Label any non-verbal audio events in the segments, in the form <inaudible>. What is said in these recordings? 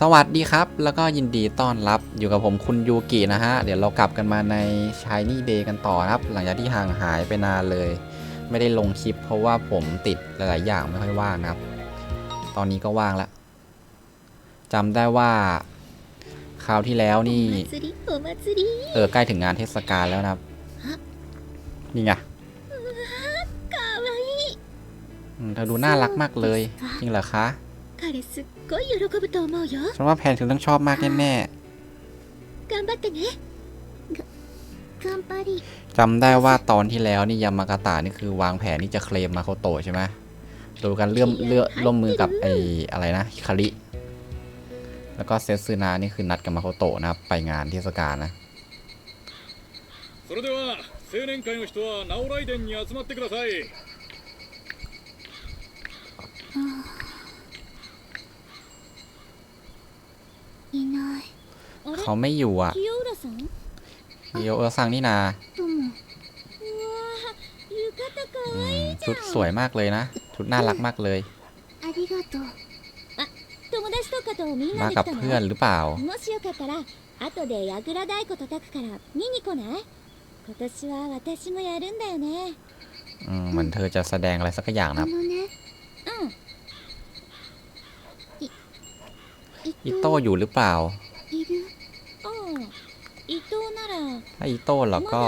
สวัสดีครับ แล้วก็ยินดีต้อนรับอยู่กับผมคุณยูกินะฮะ เดี๋ยวเรากลับกันมาใน Shiny Day กันต่อครับ หลังจากที่ห่างหายไปนานเลย ไม่ได้ลงคลิปเพราะว่าผมติดหลาย ๆ อย่างไม่ค่อยว่างนะครับ ตอนนี้ก็ว่างแล้วจำได้ว่าคราวที่แล้วนี่ เออ ใกล้ถึงงานเทศกาลแล้วนะครับ นี่ไงเธอดูน่ารักมากเลย จริงเหรอคะ 彼すっごい喜ぶと思うよ ฉันว่าแพนเธอต้องชอบมากแน่ 頑張ってねが頑張り ๆจำได้ว่าตอนที่แล้วนี่ยามากาตะนี่คือวางแผนที่จะเคลมมาโคโตะใช่ไหมโดยการเลื่อมเลื่อร่วมมือกับไอ้อะไรนะฮิคาริ แล้วก็เซตซึนานี่คือนัดกับมาโคโตะนะครับ ไปงานเทศกาลนะ それでは青年会の人はナオライデンに集まってくださいい เขาไม่อยู่อ่ะ 清浦さん โยเออซังนี่นา どうもうわー浴衣か อื わい ม いじ ชุ ゃ ด ん สวยมากเลยนะ ชุดน่ารักมากเลย ありがとうあ友達とかとみん มา なで กับ 来た เพื่อน の หรือเปล่า もしよかったら後で櫓太鼓叩くから見に来ない今年は私もやるんだよね อืมเหมือนเธอจะแสดงอะไรสักอย่างนะครับ のねうんい อิโต้อยู่หรือเปล่า いるああ伊藤なら ถ้าอิโต้แล้วก็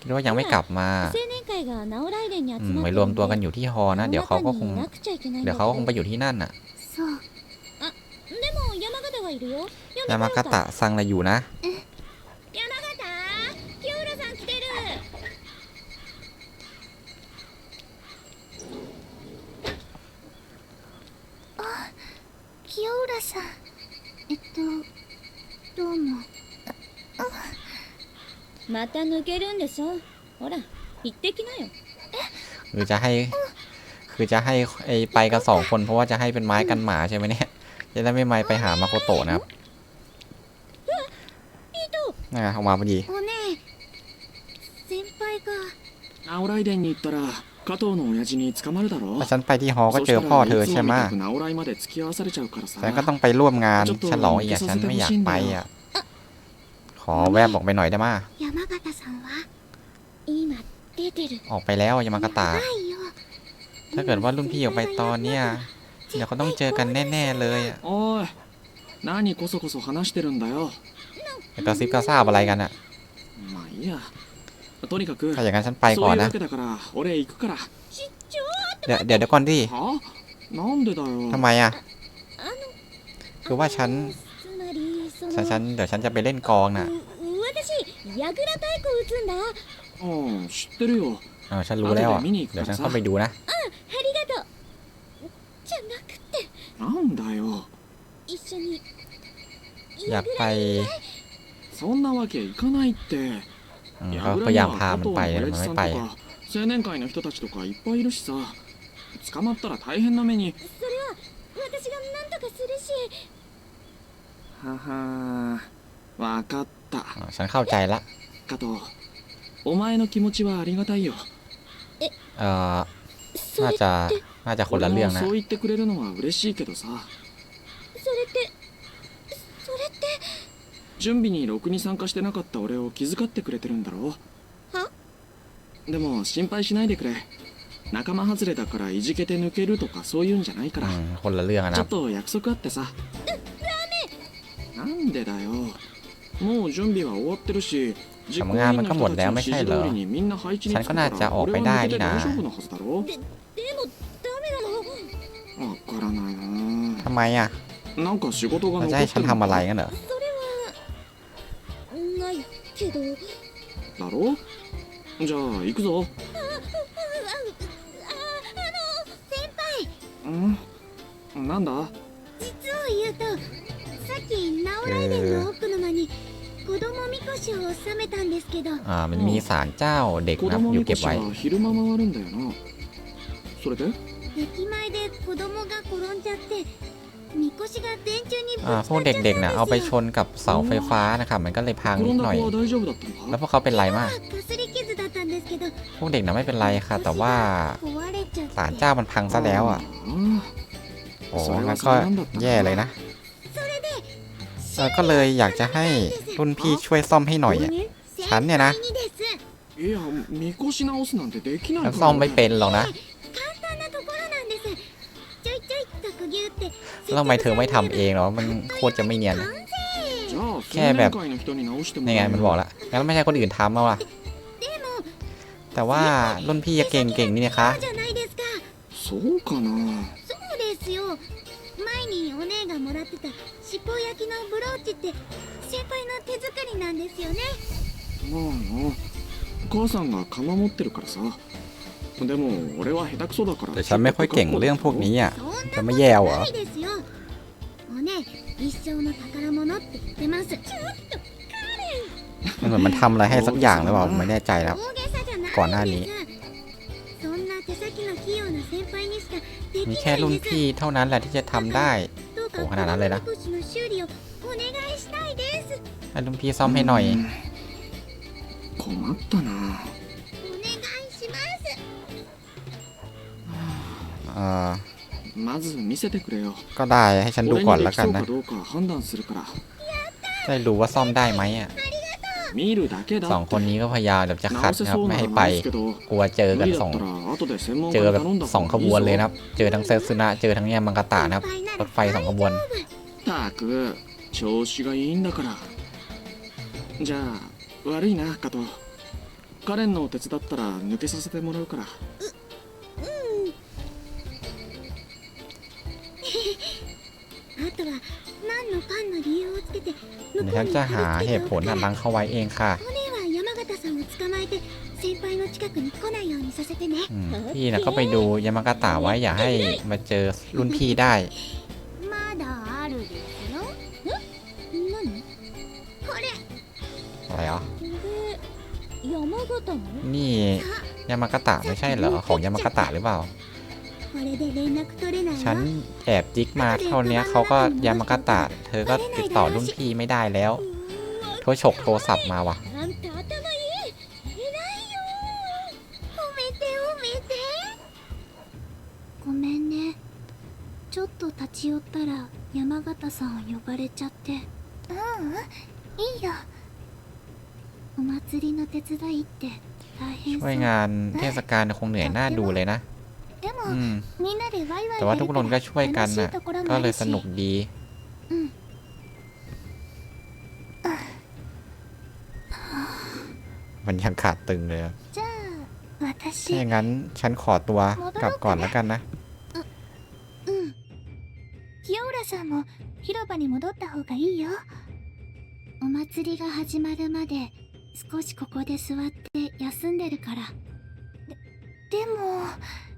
คิดว่ายังไม่กลับมาไปรวมตัวกันอยู่ที่ฮอนะ เดี๋ยวเขาก็คง เดี๋ยวเขาก็คงไปอยู่ที่นั่นน่ะยามากาตะซังอะไรอยู่นะ また抜けるんでしょほら行ってきなよ คือจะให้ คือจะให้ไอไปกันสองคน เพราะว่าจะให้เป็นไม้กันหมาใช่ไหมเนี่ย จะได้ไม่ไม้ไปหามาโคโตะนะครับนี่ไงออกมาพอดี おねえ先輩がナオライデンに行ったら加藤の親父に捕まるだろ ถ้าฉันไปที่ฮอก็เจอพ่อเธอใช่ไหม そしたらいつもみたくナオライまで付き合わされちゃうからさ ฉันก็ต้องไปร่วมงานฉลองอีกอะฉันไม่อยากไปอ่ะ ขอแวบออกไปหน่อยได้ไหมย 山形さんは今出てる ออกไปแล้วยามากาตะ やばいよ ถ้าเกิดว่ารุ่นพี่ออกไปตอนเนี้ยเดี๋ยวเขาต้องเจอกันแน่ๆเลยอะ おい何こそこそ話してるんだよ ไอ้กระซิบกระซาบอะไรกันอ่ะ まあいいやとにかく ถ้าอย่างนั้นฉันไป そ ก่ う อน いう นะ わけだから俺行くから เดี๋ยวเดี๋ยวเดี๋ยวก่อนดิ はなんでだよ ทำไมอ่ะ あの คือว่าฉัน つまりそ ฉัน の ฉันเดี๋ยวฉันจะไปเล่นกองน่ะ う私矢倉太鼓打つんだうん知ってるよ เออฉันรู้แล้วอ่ะ เดี๋ยวฉันเข้าไปดูนะ ありがとうじゃなくてなんだよ一緒に อยากไป そんなわけいかないって อืมเขาพยายามพามันไปแต่มันไม่ไป とか青年会の人たちとかいっぱいいるしさ捕まったら大変な目にそれは私が何とかするし ははわかった อ่าฉันเข้าใจละ 加藤お前の気持ちはありがたいよ เอ่อ そ น่า れ จะ น่าจะคนละ 俺 เรื่อง も นะ そう言ってくれるのは嬉しいけどさそれってそれって準備にろくに参加してなかった俺を気遣ってくれてるんだろはでも心配しないでくれ仲間外れだからいじけて抜けるとかそういうんじゃないか อื ら、 มคนละเรื่องอะ ち นะ ょっと約束あってさ なんでだよもう準備は終わってるし実行委員の人たちの指示通りにみんな配置につくから俺は抜けて大丈夫なはずだろででもダメなのわからないな ทำไมอ่ะ なんか仕事が เรา 残 จะ っ ให้ て ฉัน る ทำ の อะไร か กันเหรอ それはないけどだろじゃあ行くぞあああの先輩うんなんだ こしを収めたんですけど อ่า มันมีศาลเจ้าเด็ก 子 นะ 供 อยู่ み เก็ こ บ し ไว้ は昼間回るんだよなそれで駅前で子供が転んじゃってみこしが電柱にぶつ อ่า か พวก っちゃったん เด็กๆ で นะ す เอาไป よ ชนกับเสาไฟฟ้านะครับ มันก็เลยพัง 転 นิ ん ด だ หน่อย 子は大丈夫だったの แล้ว か พวกเขาเป็นไรมาก かすり傷だったんですけど พวกเด็กนะไม่เป็นไรค่ะ แต่ว่า 壊れちゃ ศาล って เจ้ามันพังซะแล้วอ่ะ あ โอ้งั้นก็แย่เลยนะ そ เ อก็เลยอยากจะให้รุ่นพี่ช่วยซ่อมให้หน่อยอะฉันเนี่ยนะฉันซ่อมไม่เป็นหรอกนะแล้วทำไมเธอไม่ทำเองหรอมันโคตรจะไม่เนียนแค่แบบนี่ไงมันบอกละงั้นไม่ใช่คนอื่นทำแล้วล่ะแต่ว่ารุ่นพี่เก่งๆนี่นะคะ そうじゃないですかそうかなそうですよ前にお姉がもらってたしっぽ焼きのブローチって先輩の手作りなんですよねまあな母さんが釜持ってるからさでも俺は下手くそだから แต่ฉันไม่ค่อยเก่งเรื่องพวกนี้อ่ะ そんなこと จะไม่แย่เหรอ ないですよお姉一生の宝物って言ってますちょっと มันเหมือนมันทำอะไรให้สักอย่างหรือเปล่าไม่แน่ใจแล้ว 大げさじゃないก่อนหน้านี้ มีแค่รุ่นพี่เท่านั้นแหละที่จะทำได้โอ้ขนาดนั้นเลยนะให้รุ่นพี่ซ่อมให้หน่อยก็ได้ให้ฉันดูก่อนแล้วกันนะได้รู้ว่าซ่อมได้ไหมอะ สอง って คนนี้ก็พยายามแบบจะขัด 直せ นะครับ そう ไม่ な ให้ ら ไป 直すけど กลัวเจอ 無 กัน 理だ ส っ อง たら後で専門 เจ 家 อ に แบบ 頼んだ สองข 方 บ がい วน い เลย ぞ นะครับ เจอทั้งเซซึนะเจอทั้งแยมังกาตะนะครับ 先輩な ร ら ถไฟสองขบวน たく調子がいいんだからじゃあ悪いな加藤カレンの手伝ったら抜けさせてもらうからあとは เดี๋ยวฉันจะหาเหตุผลอัดลังเขาไว้เองค่ะพี่นะก็ไปดูยามากาตะไว้อย่าให้มาเจอรุ่นพี่ได้อะไรอ๋อนี่ยามากาตะไม่ใช่เหรอของยามากาตะหรือเปล่า ฉัน わ แอบจิกมาเท่านี้เขาก็ยามังกาตะ เธอก็ติดต่อรุ่นพี่ไม่ได้แล้วโทรฉกโทรศัพท์มาว่ะ あんた頭いい偉いよ褒めて褒めてごめんねちょっと立ち寄ったら山形さんを呼ばれちゃってううんいいよお祭りの手伝いって大変 ช่ そ วยว งานเทศกาลคงเหนื่อยหน้าดูเลยนะ でも อืม みんなでワイワイ แต่ว่าทุกคนก็ช่วยกัน 楽しい น่ะ ところも ก็ あ เล る ย し สนุกดี うん มันยังขาดตึงเลยอะ じゃあ ถ้า 私 อย่างนั้นฉันขอตัวกลับก่อนแล้วกันนะ うん清浦さんも広場に戻った方がいいよお祭りが始まるまで少しここで座って休んでるからででもここ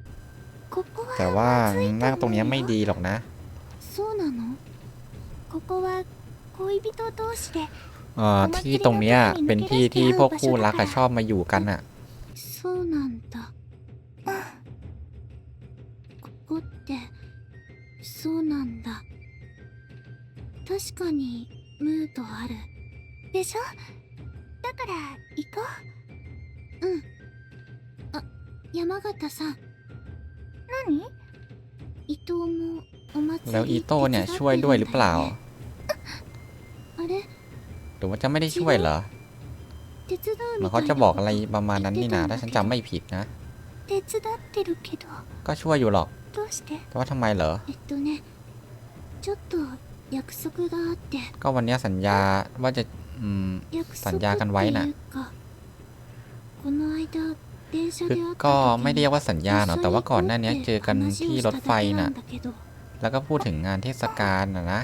แต่ は ว่า まずい นั่งตรงเนี้ยไม่ よ ดีหรอกนะ そうなのここは恋人同士で เอ่อที่ตรงเนี้ยเป็นที่ที่พวกคู่รักอะชอบมาอยู่กันอะ そうなんだここってそうなんだ確かにムードあるでしょだから行こううんあ山形さん 何伊藤もお祭り แล้วอีโต้เนี่ยช่วยด้วยหรือเปล่า あれ หรือว่าจะไม่ได้ช่วยเหรอ 手伝う เหมือ み น た เขา い จะ な บอกอะไรประมาณนั้นนี่นะถ้าฉันจำไม่ผิดนะ 手伝ってるけど ก็ช่วยอยู่หรอก どうして แต่ว่าทำไมเหรอ えっとねちょっと約束があって ก็วันเนี้ยสัญญาว่าจะอืม 約สัญ 束 ญากันไว้น่ะ っていうかこの間電車 คือก็ไม่เรียกว่าสัญญาเนาะแต่ว่าก่อนหน้านี้เจอกันที่รถไฟน่ะ แล้วก็พูดถึงงานเทศกาลนะนะ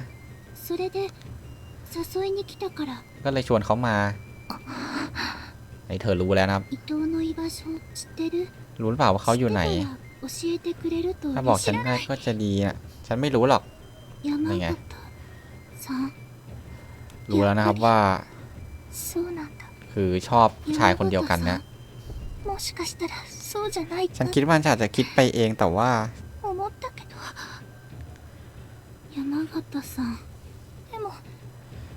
ก็เลยชวนเขามาไอเธอรู้แล้วนะครับ รู้เปล่าว่าเขาอยู่ไหน ถ้าบอกฉันได้ก็จะดีอะ ฉันไม่รู้หรอกยังไง รู้แล้วนะครับว่า คือชอบชายคนเดียวกันนะ もしかしたらそうじゃないฉันคิดว่าฉันจะคิดไปเองแต่ว่า思ったけど。山形さん。でも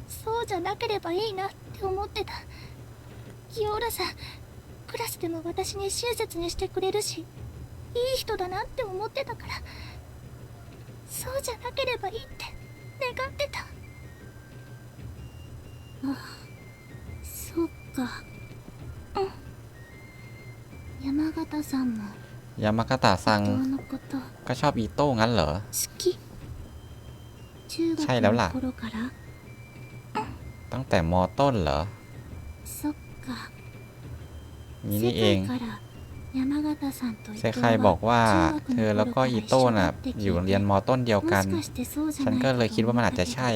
そうじゃなければいいなって思ってた。清浦さん。クラスでも私に親切にしてくれるしいい人だなって思ってたから。そうじゃなければいいって願ってた。あそっか。 ตะซังยามากาตะซังก็ชอบอีโต้งั้นเหรอ ใช่แล้วล่ะ ตั้งแต่มอต้นเหรอนี่นี่เองเซคายบอกว่าเธอแล้วก็อีโต้น่ะ อยู่โรงเรียนมอต้นเดียวกัน ฉันก็เลยคิดว่ามันอาจจะใช่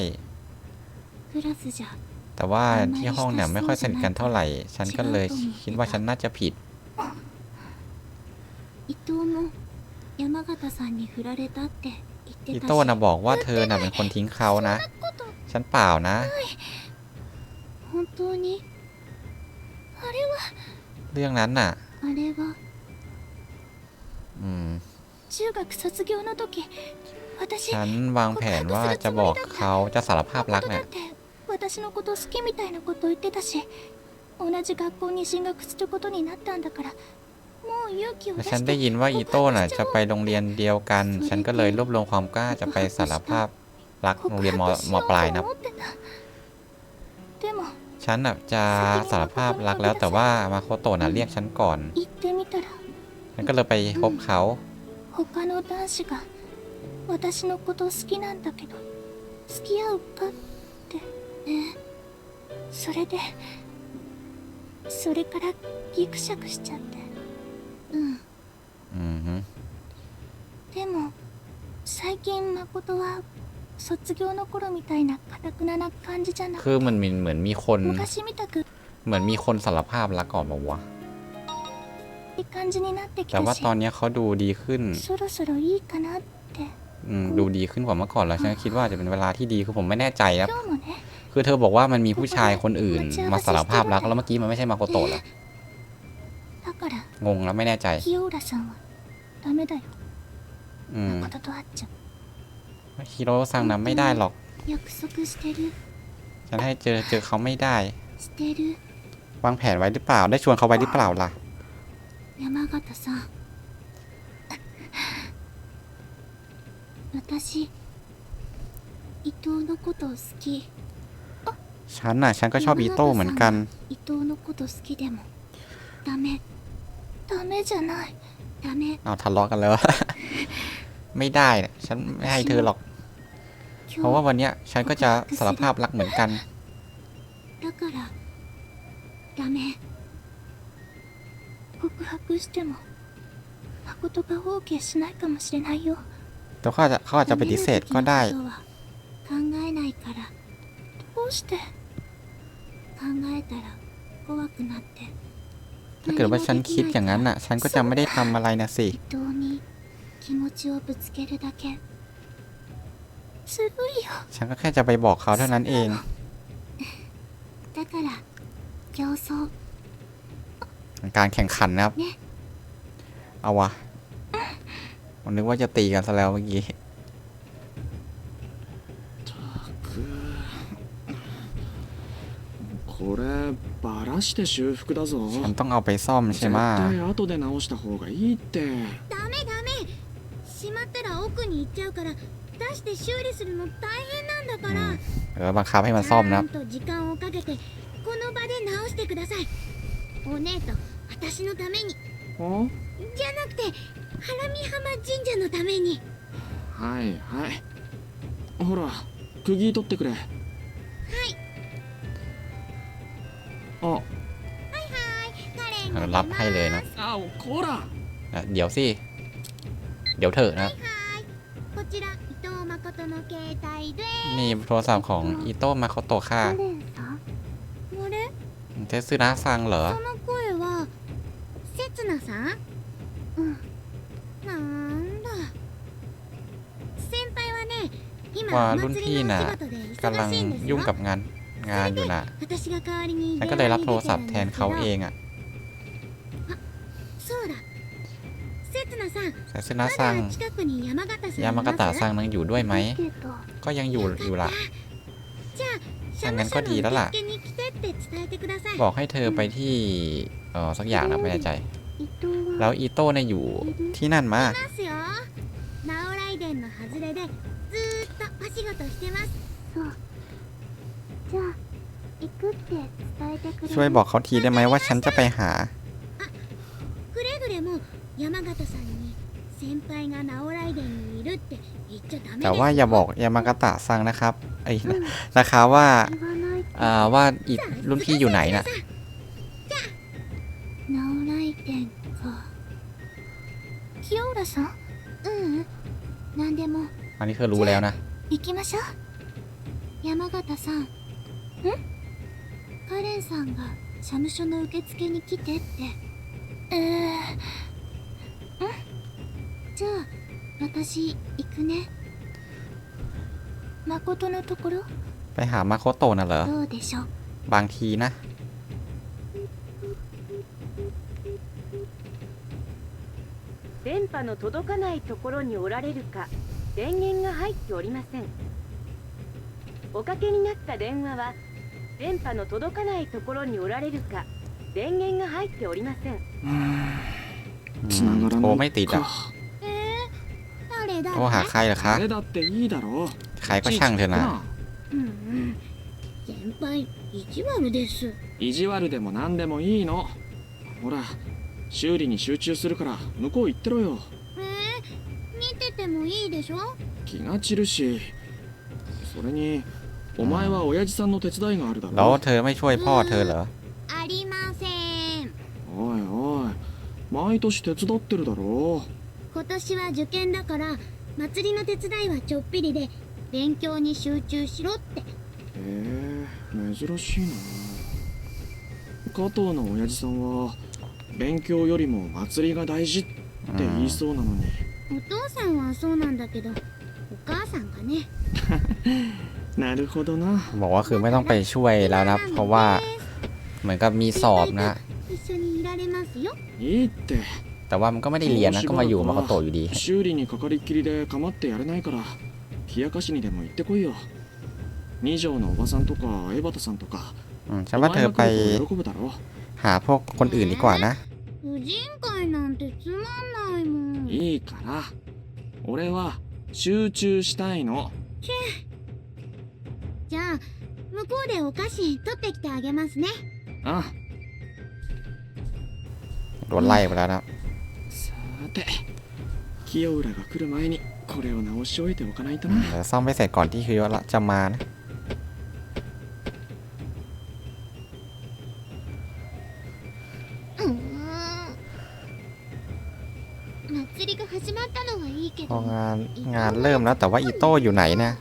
แต่ว่าที่ห้องเนี่ยไม่ค่อยสนิทกันเท่าไหร่ ฉันก็เลยคิดว่าฉันน่าจะผิด 伊藤も山形さんに振られたって言って อี たし โต้น่ะบอกว่าเธอน่ะเป็นคนทิ้งเขานะ ฉันเปล่านะ 本当にあれは เรื่องนั้นน่ะ あれは อืม 中学卒業の時私 ฉันวางแผนว่าจะบอกเขาจะสารภาพรัก だ เนี่ย って私のこと好きみたいなこと言ってたし同じ学校に進学することになったんだからもう勇気を แต่ 出 ฉัน し ได้ て ยินว่าอีโต้น่ะจะไปโรงเรียนเดียวกัน ฉันก็เลยรวบรวมความกล้าจะไปสารภาพรักโรงเรียนมมปลายนะ 告白しようと思ってたでも ฉันน่ะจะสารภาพรักแล้วแต่ว่ามาโคโตะน่ะเรียกฉันก่อน 言ってみたら ฉันก็เลยไปพบเขา 他の男子が私のこと好きなんだけど付き合うかってねそれでそれからギクシャクしちゃって 近誠は卒業の頃みたいな堅くなな感じじゃな คือ く มันมีเหมือนมีคน 昔みたく เหมือนมีคนสารภาพรักก่อนมาวะ いい感じになってき แต่ た ว่า し ตอนเนี้ยเขาดูดีขึ้น そろそろいいかなって อืมดูดีขึ้นกว่าเมื่อก่อนแล้วฉันก็คิดว่าจะเป็นเวลาที่ดีคือผมไม่แน่ใจครับ 今日もね คือเธอบอกว่ามันมีผู้ชายคนอื่น มาสารภาพรักแล้วเมื่อกี้มันไม่ใช่มาโคโตะเหรอ だから งงแล้วไม่แน่ใจ 清浦さんはダメだよ อืม 誠と会っちゃう ฮิโร่สั่งนำไม่ได้หรอก จะให้เจอเจอเขาไม่ได้ วางแผนไว้หรือเปล่า ได้ชวนเขาไว้หรือเปล่าล่ะ ฉันน่ะ ฉันก็ชอบอีโต้เหมือนกันเอาทะเลาะกันแล้ว ไม่ได้ ฉันไม่ให้เธอหรอก เพราะว่าวันนี้ฉันก็จะสารภาพรักเหมือนกันแต่เขาอาจจะเขาอาจจะปฏิเสธก็ได้ถ้าเกิดว่าฉันคิดอย่างนั้นน่ะ ฉันก็จะไม่ได้ทำอะไรนะสิ ずるいよ ฉันก็แค่จะไปบอกเขาเท่านั้นเอง だから競争 การแข่งขันนะครับ ね เอาวะผมนึกว่าจะตีกันซะแล้วเมื่อกี้ これバラして修復だぞ ฉันต้องเอาไปซ่อมใช่ 絶 ไหม 対後で直した方がいいって に行っちゃうから出して修理するの大変なんだ อื から ม เออบังคับให้มันซ่อมนะครับ ちゃんと時間をかけてこの場で直してくださいお姉と私のためにあじゃなくてハラミ浜神社のためにはいはいほら釘取ってくれはいあカレンが出 รับ ます ให้เลยนะ あこら อ่ะเดี๋ยวสิ เดี๋ยวเถอะนะครับ はいこ ちら伊藤誠の携帯で นี่โทรศัพท์ของอีโต้มาโคโตะค่ะ レンさんあれ เทสึนะซังเหรอ その声はせつなさんうんなんだ先輩はね今 ว่า お รุ่น 祭 พี่ りの น่ะ お仕事で กำลั 忙 ง しいんです ยุ่ง よ กับงานงานอยู่น่ะ 私が代わりに ฉัน 電 ก็เลย 話 รับ に โทร 出て ศั る พ ん ท์ で แท す น け เขา ど เองอ่ะ つなさん เทสึนะ ま ซัง だ近くに山形さんい ยา ま มากาตะ す ซังยังอยู่ด้วยไหม ก็ยังอยู่อยู่ละ じゃあ社 ถ้า 務 งั้น 所 ก็ の ดีแล้ว 受 ล่ะ 付に来てって伝えてください บอกให้เธอไปที่เออสักอย่างนะไม่แน่ใจ แล้วอีโต้เนี่ยอยู่ที่นั่นมา ますよナオライデンの外れでずーっとお仕事してますそうじゃあ行くって伝えてくれ ช่วยบอกเขาทีได้ไหมว่าฉันจะไปหา くれぐれも 先輩がナオライデンにいるって言っちゃダメ แต่ว่าอย่าบอกยามากาตะซังนะครับไอ้ยนะคะว่า 言わない อ่าว่าอีกรุ่นพี่อยู่ไหนน่ะ ナオライデンか清浦さんううん何でも อันนี้คือรู้แล้วนะ 行きましょう山形さんんカレンさんが社務所の受付に来てってえー、ん じゃあ私行くね誠のところ ไปหามาโคโตะน่ะเหรอ どうでしょう บางทีนะ 電波の届かないところにおられるか電源が入っておりませんおかけになった電話は電波の届かないところにおられるか電源が入っておりません อื 繋 ม がら โทร な ไม่ い ติดอ่ะ かえー、誰だ โทรหาใครเหรอคะ 誰だっていいだろう ใครก็ช่างเถอะนะ うんうん先輩意地悪です意地悪でも何でもいいのほら修理に集中するから向こう行ってろよえー、見ててもいいでしょ気が散るしそれにお前は親父さんの手伝いがあるだ แล้ว ろ เธอไม่ช่วยพ่อเธอเหรอ ありませんおいおい毎年手伝ってるだろ今年は受験だから 祭りの手伝いはちょっぴりで勉強に集中しろってへえ珍しいな加藤の親父さんは勉強よりも祭りが大事って อื 言 ม いそうなのにお父さんはそうなんだけどお母さんがね<laughs> なるほどな บอกว่าคือไม่ต้องไปช่วยแล้วนะ เพราะว่าเหมือนกับมีสอบนะ 一緒にいられますよいいって แต่ว่ามันก็ไม่ได้เรียนนะ ก็มาอยู่มาโคโตะอยู่ดี 修理にかかりっきりで構ってやれないから冷やかしにでも行ってこいよ二条のおばさんとか江端さんとか อืมฉั お นว่าเธ 前 อ が ไป 来ると喜ぶだろ หาพวกคนอื่นดีกว่านะ 婦人会なんてつまんないもんいいから俺は集中したいのじゃあ向こうでお菓子取ってきてあげますねあ โดนไล่ไปแล้วนะ さて清浦が来る前にこれを直し終えておかないと อื な มเดี๋ยวซ่อมไปเสร็จก่อนที่คือว่าจะมานะ うーん祭りが始まったのはいいけ พอ ど งานงานเริ่มแล้ว แต่ว่าอีโต้อยู่ไหนนะ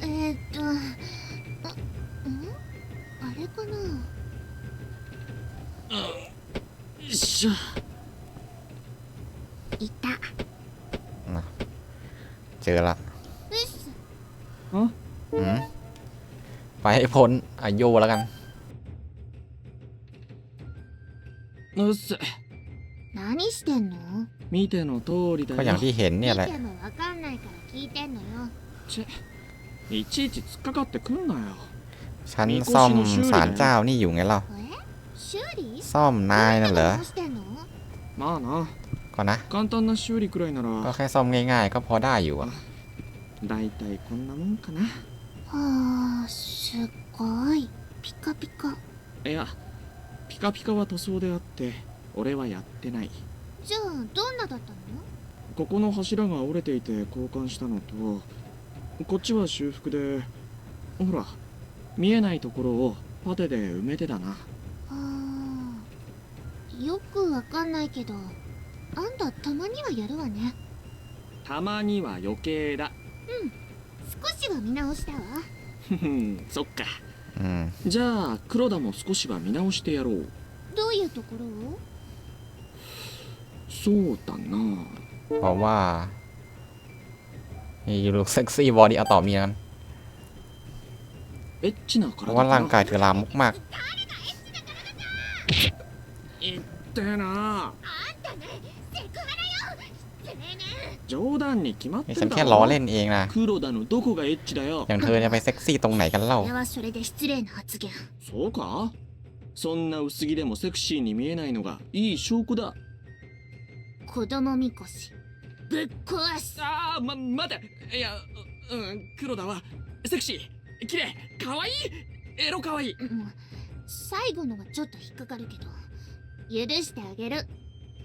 えーっと、あんあれかなよっしゃいた。 เจอละ うっす。 อืมไปให้พ้นอายุแล้วกัน うっす何してんの見ての通りだ ก็อย่าง よ ที่เห็นเนี่ยแหละ 聞いてんのよ。ちいちいち突っかかってくんなよ ฉันซ่อมศาลเจ้านี่อยู่ไงเล่า え修理 ซ่อมนายน่ะเหรอ どうしてんのまあな ก็นะ 簡単な修理くらいな ก็ ら แค่ซ่อมง่ายๆ ก็พอได้อยู่อะ だいたいこんなもんかなはあ、すっごい。ピカピカ。いやピカピカは塗装であって俺はやってないじゃあ、どんなだったの ここの柱が折れていて交換したのとこっちは修復でほら見えないところをパテで埋めてだなはあ。よくわかんないけど、あんたたまにはやるわね。たまには余計だ少しは見直したわ。ふふんそっかอืมじゃあ黒田も少しは見直してやろうどういうところを？そうだな เพราะว่า นี่ลูกเซ็กซี่บอดี้เอาต่อมีกัน エッチな เพ 体 ราะว่าร่างกายเธอลามมาก いってえなあんたねセクハラよ失礼ね冗談に決まっ ๆ て นี่ฉัน る แค่ だ ล้อ ろ เล่นเองนะ 黒田のどこがエッチだよ อย่างเธอจะไปเซ็กซี่ตรงไหนกันเล่า それはそれで失礼な発言そうかそんな薄着でもセクシーに見えないのがいい証拠だ子供みこし ぶっ壊すああま待ていやううん黒田はセクシー綺麗可愛いエロ可愛いうん最後のはちょっと引っかかるけど許してあげる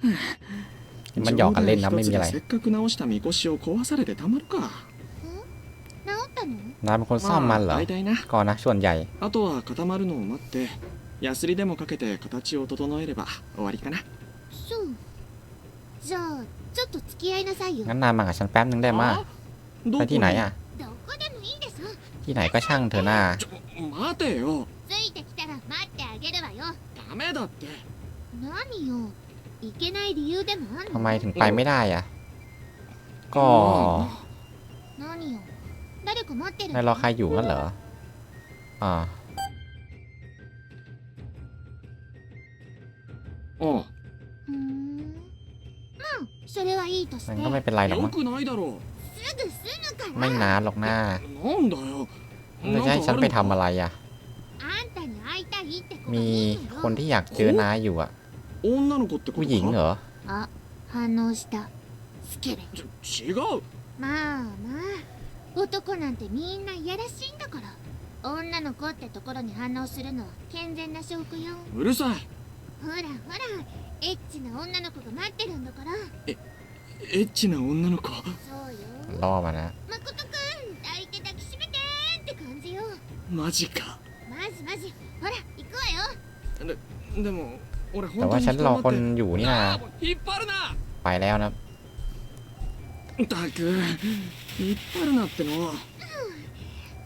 <laughs> มันหยอกกันเล่นนะไม่มีอะไร せっかく直したみこしを壊されてたまるか治ったの นายเป็นคนซ่อมมันเหรอ 大体な ก็นะส่วนใหญ่ あとは固まるのを待ってヤスリでもかけて形を整えれば終わりかなそうじゃあ ちょっと付き合いなさいよ งั้นนายมากับฉันแป๊บนึงได้มา あど ไป こ ที่ไหนอ่ะ どこでもいいです ที่ไหนก็ช่างเธอหน้า ちょ待てよついてきたら待ってあげるわよダメだって何よいけない理由でもあん ทำ の ไมถึงไปไม่ได้อ่ะ ก็ 何よ誰か待ってる นายรอใครอยู่งั้นเหรออ่า あうーんまあ それはいいとして มันก็ไม่เป็นไรหรอก よ มั้ง くないだろすぐ済むから ไม่นานหรอกหน้า うなんだよ แล้วจะให้ฉันไปทำอะไรอ่ะ あんたに会いたいって子が มี いるのよ คนที่อยากเจอนายอยู่อ่ะ 女の子ってこ ผู้ と หญิงเหร か อ あ反応したスケベち違うまあまあ男なんてみんないやらしいんだから女の子ってところに反応するのは健全な証拠ようるさいほらほら エッチな女の子が待ってるんだからエッチな女の子そうよ ล่อมานะ 誠くん抱いて抱きしめてって感じよマジかマジマジほら行くわよでも俺 แต่ 本当 ว่า に ฉัน 人 รอ を คน 待っ อยู่นี่นะ て引っ張るな ไปแล้วนะ たく引っ張るなっての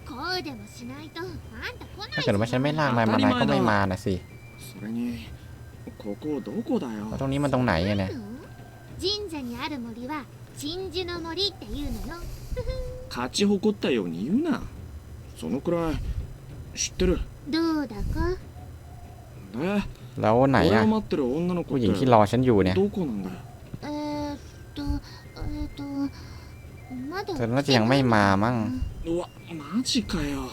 こうでもしないとあんた来ない ถ้าเกิดว่าฉันไม่ลากนายมานายก็ไม่มานะสิ それに ここどこだよ แล้วตรงนี้มันตรงไหนอะเนี่ย 神社にある森は鎮守の森っていうのよ勝ち誇ったように言うなそのくらい知ってるどうだかで แล้วไหน 俺 อ่ะ を待ってる女の子 ผู้ っ หญิงที่ て รอฉันอยู่เนี่ย どこなんだよえー、っとえー、っとまだ เธอน่าจะยังไม่มามั้ง うわマジかよ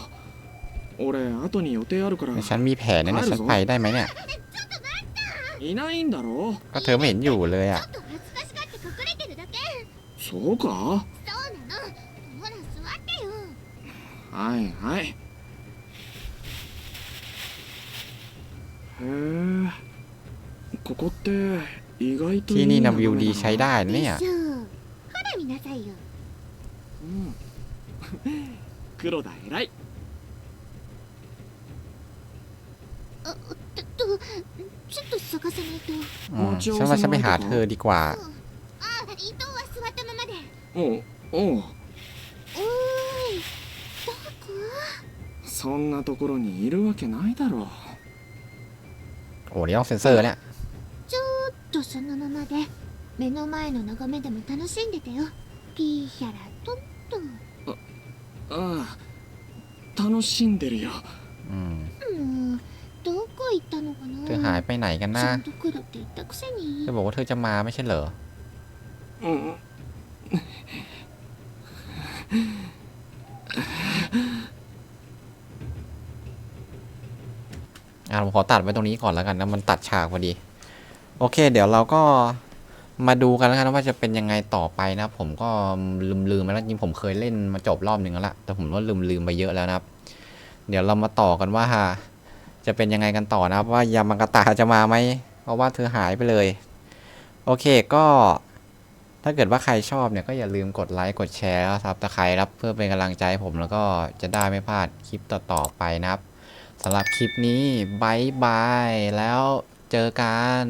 俺後に予定あるから ฉันมีแผนนะเนี่ยฉันไปได้ไหมเนี่ย いないんだろ ก็เธอไม่เห็นอยู่เลยอ่ะ ちょっと恥ずかしがって隠れてるだけそうかそうなのほら座ってよはいはいへえここって意外とい ที่ い นี่นะ 眺 วิว め ดี だ ใช้ได้นะเนี่ย でしょほら見なさいようん黒田偉い ちょっと探さないと อืมฉันว่าฉันไปหาเธอดีกว่า あ伊藤は座ったままでおうおうおーいどこそんなところにいるわけないだろう โอ้เดี๋ยวต้องเซ็นเซอร์เนี่ย ちょっとそのままで目の前の眺めでも楽しんでてよピーヒャラトントンああ楽しんでるよ อืม เธอหายไปไหนกันนะเธอบอกว่าเธอจะมาไม่ใช่เหรออ่าผมขอตัดไว้ตรงนี้ก่อนแล้วกันนะมันตัดฉากพอดี โอเค เดี๋ยวเราก็มาดูกันแล้วกันว่าจะเป็นยังไงต่อไปนะผมก็ลืมลืมไปแล้วจริงผมเคยเล่นมาจบรอบหนึ่งแล้วแต่ผมว่าลืมลืมไปเยอะแล้วนะครับ เดี๋ยวเรามาต่อกันว่า จะเป็นยังไงกันต่อนะครับ ว่ายามังกตาจะมาไหมเพราะว่าเธอหายไปเลย โอเคก็ถ้าเกิดว่าใครชอบเนี่ยก็อย่าลืมกดไลค์กดแชร์แล้วซับตะไครครับเพื่อเป็นกำลังใจให้ผมแล้วก็จะได้ไม่พลาดคลิปต่อๆไปนะครับสำหรับคลิปนี้บายบายแล้วเจอกัน